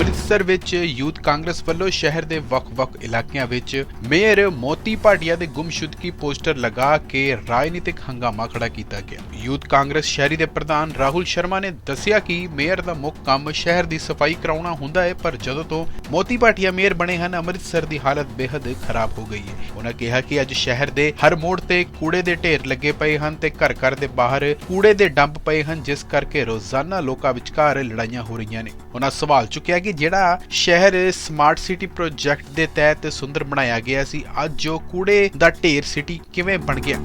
ਅੰਮ੍ਰਿਤਸਰ ਵਿੱਚ ਯੂਥ ਕਾਂਗਰਸ ਵੱਲੋਂ ਸ਼ਹਿਰ ਦੇ ਵੱਖ-ਵੱਖ ਇਲਾਕਿਆਂ ਵਿੱਚ ਮੇਅਰ ਮੋਤੀ ਭਾਟੀਆ ਦੇ ਗੁੰਮਸ਼ੁਦਗੀ ਪੋਸਟਰ ਲਗਾ ਕੇ ਰਾਜਨੀਤਿਕ ਹੰਗਾਮਾ ਖੜਾ ਕੀਤਾ ਗਿਆ। ਯੂਥ ਕਾਂਗਰਸ ਸ਼ਹਿਰੀ ਦੇ ਪ੍ਰਧਾਨ ਰਾਹੁਲ ਸ਼ਰਮਾ ਨੇ ਦੱਸਿਆ ਕਿ ਮੇਅਰ ਦਾ ਮੁੱਖ ਕੰਮ ਸ਼ਹਿਰ ਦੀ ਸਫ਼ਾਈ ਕਰਾਉਣਾ ਹੁੰਦਾ ਹੈ, ਪਰ ਜਦੋਂ ਤੋਂ ਮੋਤੀ ਭਾਟੀਆ ਮੇਅਰ ਬਣੇ ਹਨ, ਅੰਮ੍ਰਿਤਸਰ ਦੀ ਹਾਲਤ ਬੇहद ਖਰਾਬ ਹੋ ਗਈ ਹੈ। ਉਹਨਾਂ ਕਿਹਾ ਕਿ ਅੱਜ ਸ਼ਹਿਰ ਦੇ ਹਰ ਮੋੜ ਤੇ ਕੂੜੇ ਦੇ ਢੇਰ ਲੱਗੇ ਪਏ ਹਨ ਤੇ ਘਰ ਘਰ ਦੇ ਬਾਹਰ ਕੂੜੇ ਦੇ ਡੰਪ ਪਏ ਹਨ, ਜਿਸ ਕਰਕੇ ਰੋਜ਼ਾਨਾ ਲੋਕਾਂ ਵਿਚਕਾਰ ਲੜਾਈਆਂ ਹੋ ਰਹੀਆਂ ਨੇ। ਉਹਨਾਂ ਸਵਾਲ ਚੁੱਕਿਆ ਕਿ ਜਿਹੜਾ ਸ਼ਹਿਰ ਸਮਾਰਟ ਸਿਟੀ ਪ੍ਰੋਜੈਕਟ ਦੇ ਤਹਿਤ ਸੁੰਦਰ ਬਣਾਇਆ ਗਿਆ ਸੀ, ਅੱਜ ਜੋ ਕੂੜੇ ਦਾ ਢੇਰ ਸਿਟੀ ਕਿਵੇਂ ਬਣ ਗਿਆ?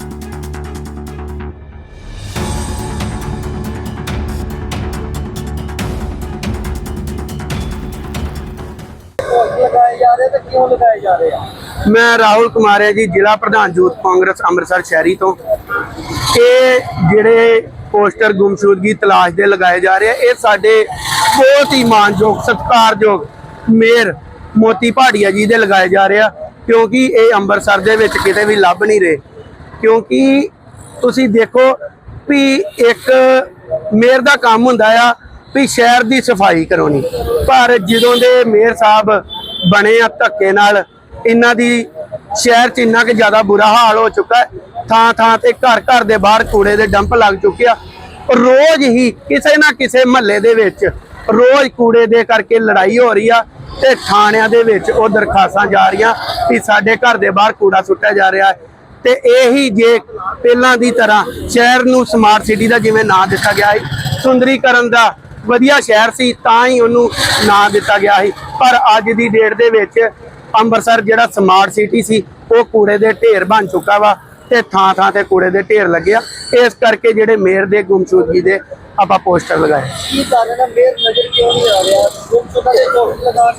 ਕਿਉਂ ਲਗਾਏ ਜਾ ਰਹੇ ਆ ਮੈਂ ਰਾਹੁਲ ਕੁਮਾਰ ਹੈ ਜੀ, ਜ਼ਿਲ੍ਹਾ ਪ੍ਰਧਾਨ ਯੂਥ ਕਾਂਗਰਸ ਅੰਮ੍ਰਿਤਸਰ ਸ਼ਹਿਰੀ ਤੋਂ। ਇਹ ਜਿਹੜੇ ਪੋਸਟਰ ਗੁੰਮਸ਼ੁਦਗੀ ਤਲਾਸ਼ ਦੇ ਲਗਾਏ ਜਾ ਰਹੇ ਆ। ਇਹ ਸਾਡੇ ਬਹੁਤ ਹੀ ਮਾਨਯੋਗ, ਸਤਿਕਾਰਯੋਗ ਮੇਅਰ ਮੋਤੀ ਭਾੜੀਆ ਜੀ ਦੇ ਲਗਾਏ ਜਾ ਰਹੇ ਆ, ਕਿਉਂਕਿ ਇਹ ਅੰਮ੍ਰਿਤਸਰ ਦੇ ਵਿੱਚ ਕਿਤੇ ਵੀ ਲੱਭ ਨਹੀਂ ਰਹੇ। ਕਿਉਂਕਿ ਤੁਸੀਂ ਦੇਖੋ ਵੀ ਇੱਕ ਮੇਅਰ ਦਾ ਕੰਮ ਹੁੰਦਾ ਆ ਵੀ ਸ਼ਹਿਰ ਦੀ ਸਫ਼ਾਈ ਕਰਾਉਣੀ। ਪਰ ਜਦੋਂ ਦੇ ਮੇਅਰ ਸਾਹਿਬ ਬਣੇ ਆ ਧੱਕੇ ਨਾਲ, ਇਹਨਾਂ ਦੀ ਸ਼ਹਿਰ 'ਚ ਇੰਨਾ ਕਿ ਜ਼ਿਆਦਾ ਬੁਰਾ ਹਾਲ ਹੋ ਚੁੱਕਾ ਹੈ ਥਾਂ ਥਾਂ ਤੇ ਘਰ ਘਰ ਦੇ ਬਾਹਰ ਕੂੜੇ ਦੇ ਡੰਪ ਲੱਗ ਚੁੱਕੇ ਆ। ਰੋਜ਼ ਹੀ ਕਿਸੇ ਨਾ ਕਿਸੇ ਮਹੱਲੇ ਦੇ ਵਿੱਚ ਰੋਜ਼ ਕੂੜੇ ਦੇ ਕਰਕੇ ਲੜਾਈ ਹੋ ਰਹੀ ਆ ਤੇ ਥਾਣਿਆਂ ਦੇ ਵਿੱਚ ਉਹ ਦਰਖਾਸਤਾਂ ਜਾ ਰਹੀਆਂ ਕਿ ਸਾਡੇ ਘਰ ਦੇ ਬਾਹਰ ਕੂੜਾ ਸੁੱਟਿਆ ਜਾ ਰਿਹਾ ਹੈ। ਤੇ ਇਹੀ ਜੇ ਪਹਿਲਾਂ ਦੀ ਤਰ੍ਹਾਂ ਸ਼ਹਿਰ ਨੂੰ ਸਮਾਰਟ ਸਿਟੀ ਦਾ ਜਿਵੇਂ ਨਾਂ ਦਿੱਤਾ ਗਿਆ ਸੀ, ਸੁੰਦਰੀਕਰਨ ਦਾ ਵਧੀਆ ਸ਼ਹਿਰ ਸੀ, ਤਾਂ ਹੀ ਉਹਨੂੰ ਨਾਂ ਦਿੱਤਾ ਗਿਆ ਸੀ। ਪਰ ਅੱਜ ਦੀ ਡੇਟ ਦੇ ਵਿੱਚ ਅੰਮ੍ਰਿਤਸਰ ਜਿਹੜਾ ਸਮਾਰਟ ਸਿਟੀ ਸੀ, ਉਹ ਕੂੜੇ ਦੇ ਢੇਰ ਬਣ ਚੁੱਕਾ ਵਾ। ਤੇ ਥਾਂ ਥਾਂ ਤੇ ਕੂੜੇ ਦੇ ਢੇਰ ਲੱਗਿਆ ਇਸ ਕਰਕੇ ਜਿਹੜੇ ਮੇਅਰ ਦੇ ਗੁੰਮਸ਼ੁਦਗੀ ਦੇ ਆਪਾਂ ਪੋਸਟਰ ਲਗਾਏ। ਕੀ ਕਾਰਨ ਹੈ ਮੇਰ ਨਜ਼ਰ ਕਿਉਂ ਨਹੀਂ ਆ ਰਿਹਾ? ਗੁੰਮਸ਼ੁਦਾ ਦੇ ਲੋਕ ਲਗਾ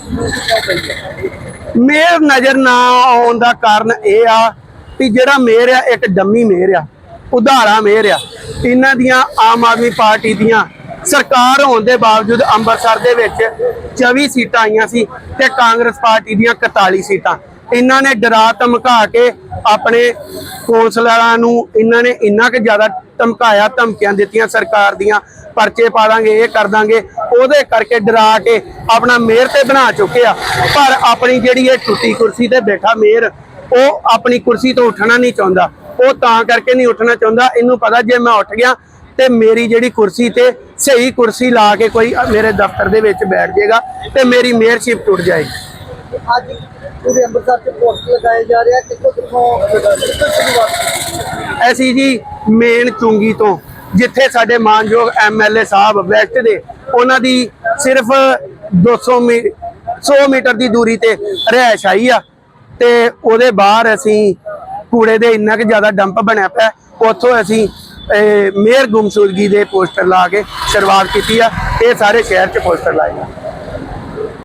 ਮੇਅਰ ਨਜ਼ਰ ਨਾ ਆਉਣ ਦਾ ਕਾਰਨ ਇਹ ਆ ਕਿ ਜਿਹੜਾ ਮੇਅਰ ਆ ਇੱਕ ਡੰਮੀ ਮੇਅਰ ਆ ਉਧਾਰਾ ਮੇਅਰ ਆ। ਇਹਨਾਂ ਦੀਆਂ ਆਮ ਆਦਮੀ ਪਾਰਟੀ ਦੀਆਂ ਸਰਕਾਰ ਹੋਣ ਦੇ ਬਾਵਜੂਦ ਅੰਮ੍ਰਿਤਸਰ ਦੇ ਵਿੱਚ 24 ਸੀਟਾਂ ਆਈਆਂ ਸੀ ਤੇ ਕਾਂਗਰਸ ਪਾਰਟੀ ਦੀਆਂ 41 ਸੀਟਾਂ। ਇਹਨਾਂ ਨੇ ਡਰਾ ਧਮਕਾ ਕੇ ਆਪਣੇ ਕੌਂਸਲਰਾਂ ਨੂੰ ਇਹਨਾਂ ਨੇ ਇੰਨਾ ਕਿ ਜ਼ਿਆਦਾ ਧਮਕਾਇਆ, ਧਮਕੀਆਂ ਦਿੱਤੀਆਂ, ਸਰਕਾਰ ਦੀਆਂ ਪਰਚੇ ਪਾ ਦਾਂਗੇ, ਇਹ ਕਰ ਦਾਂਗੇ, ਉਹਦੇ ਕਰਕੇ ਡਰਾ ਕੇ ਆਪਣਾ ਮੇਅਰ ਤੇ ਬਣਾ ਚੁੱਕੇ ਆ। ਪਰ ਆਪਣੀ ਜਿਹੜੀ ਇਹ ਟੁੱਟੀ ਕੁਰਸੀ ਤੇ ਬੈਠਾ ਮੇਅਰ, ਉਹ ਆਪਣੀ ਕੁਰਸੀ ਤੋਂ ਉੱਠਣਾ ਨਹੀਂ ਚਾਹੁੰਦਾ। ਉਹ ਤਾਂ ਕਰਕੇ ਨਹੀਂ ਉੱਠਣਾ ਚਾਹੁੰਦਾ। ਇਹਨੂੰ ਪਤਾ ਜੇ ਮੈਂ ਉੱਠ ਗਿਆ ਤੇ ਮੇਰੀ ਜਿਹੜੀ ਕੁਰਸੀ ਤੇ ਸਹੀ ਕੁਰਸੀ ਲਾ ਕੇ ਕੋਈ ਮੇਰੇ ਦਫ਼ਤਰ ਦੇ ਵਿੱਚ ਬੈਠ ਜਾਏਗਾ ਤੇ ਮੇਰੀ ਮੇਅਰਸ਼ਿਪ ਟੁੱਟ ਜਾਏਗੀ। ਅੱਜ ਪੂਰੇ ਅੰਮ੍ਰਿਤਸਰ ਅਸੀਂ ਜੀ ਮੇਨ ਚੁੰਗੀ ਤੋਂ, ਜਿੱਥੇ ਸਾਡੇ ਮਾਨਯੋਗ ਐਮਐਲਏ ਸਾਹਿਬ ਵੈਸਟ ਦੇ, ਉਹਨਾਂ ਦੀ ਸਿਰਫ 200 100 ਮੀਟਰ ਦੀ ਦੂਰੀ ਤੇ ਰਹਿائش ਆਈ ਆ। ਤੇ ਉਹਦੇ ਬਾਹਰ ਅਸੀਂ ਕੂੜੇ ਦੇ ਇੰਨਾ ਕਿ ਜ਼ਿਆਦਾ ਡੰਪ ਬਣਿਆ ਪਿਆ, ਉੱਥੋਂ ਅਸੀਂ ਮੇਅਰ ਗੁੰਮਸੂਦਗੀ ਦੇ ਪੋਸਟਰ ਲਾ ਕੇ ਸ਼ੁਰੂਆਤ ਕੀਤੀ ਆ, ਇਹ ਸਾਰੇ ਸ਼ਹਿਰ 'ਚ ਪੋਸਟਰ ਲਾਏ ਆ।